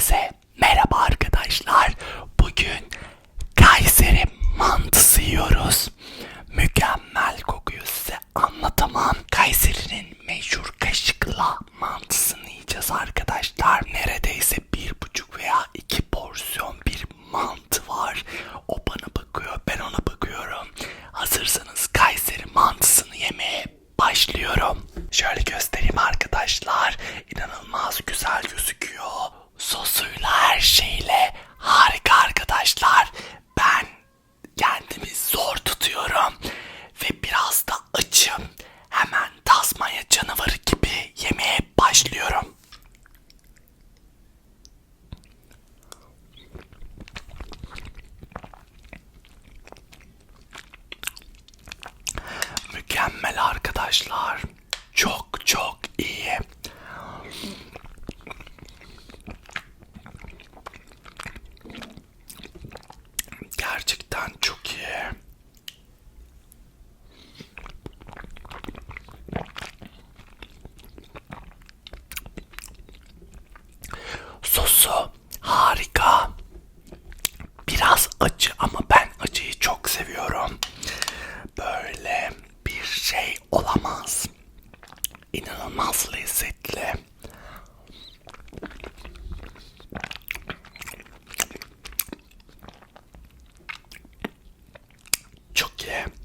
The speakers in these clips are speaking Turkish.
Grüße. arkadaşlar. Çok çok iyi. Gerçekten çok iyi. Sosu harika. Biraz acı ama ben acıyı çok seviyorum. Böyle şey olamaz. İnanılmaz lezzetli. Çok iyi.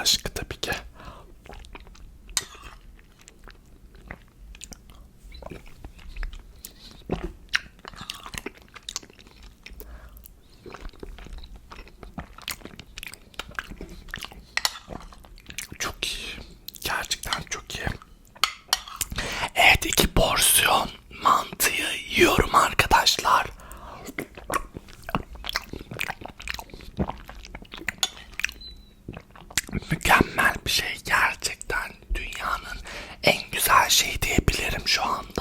aşk mükemmel bir şey gerçekten dünyanın en güzel şeyi diyebilirim şu anda.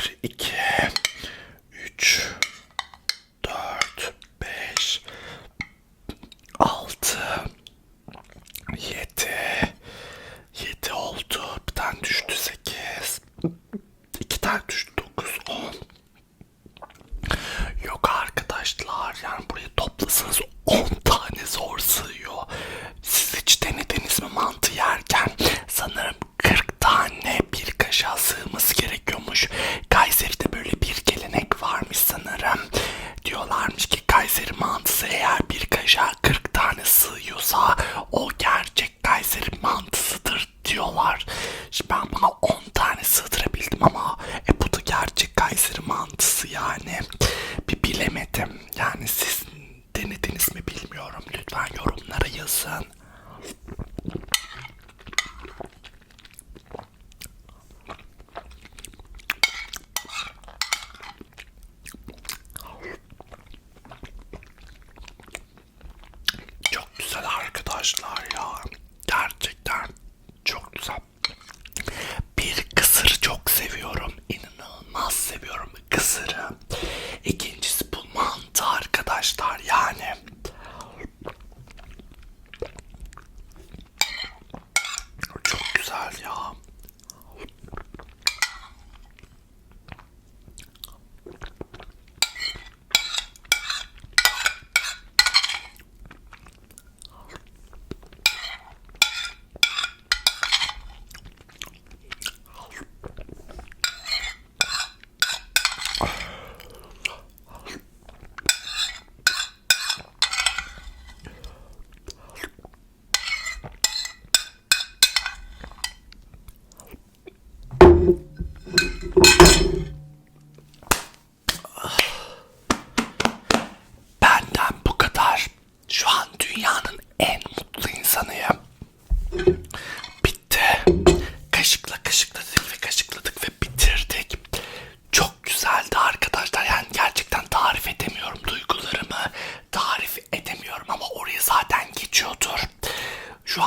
1, 2, 3, Şu